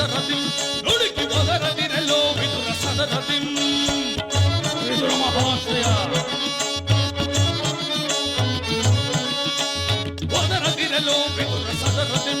సదరతిం నుడికి వదర విరలో విదుర సదరతిం. విదుర మహాశ్రయ వదర విరలో విదుర సదరతిం.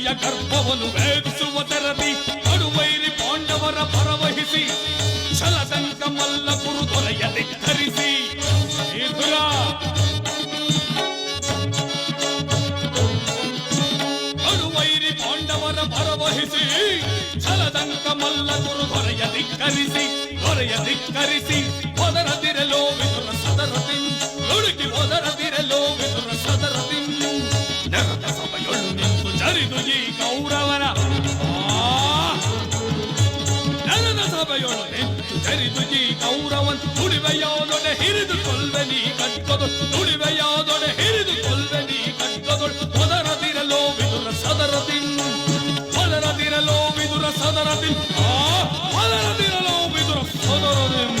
ಹೆಪ್ಪುಲಿಯ ಗರ್ಭವನ್ನು ವೇದಿಸುವ ತೆರದಿ ಕಡುವೈರಿ ಪಾಂಡವರ ಪರವಹಿಸಿ ಛಲದಂಕ ಮಲ್ಲ ಕುರು ದೊರೆಯ ಧಿಕ್ಕರಿಸಿ ಎದುರ ಕಡುವೈರಿ ಪಾಂಡವರ ಪರವಹಿಸಿ ಛಲದಂಕ ಮಲ್ಲ ಕುರು ದೊರೆಯ ಧಿಕ್ಕರಿಸಿ ದೊರೆಯ ಧಿಕ್ಕರಿಸಿ ಒದರದಿರಲೋ ಕೌರವನ ಆ ನೆಲದ ಸಭೆಯೊಳು ನಿಂತು ಜರಿದು ಈ ಕೌರವನ್ ನುಡಿವೆಯೋದೊಡೆ ಹಿರಿದು ಕೊಲ್ವೆ ನೀ ಕಟ್ಕೊದು ನುಡಿವೆಯೋದೊಡೆ ಹಿರಿದು ಕೊಲ್ವೆ ನೀ ಕಟ್ಕೊದೊಳು ಒದರದಿರಲೋ ವಿದುರ ಸದರತಿ ಒದರದಿರಲೋ ವಿದುರ ಸದರತಿ ಆ ಒದರದಿರಲೋ ವಿದುರ ಸದರತಿ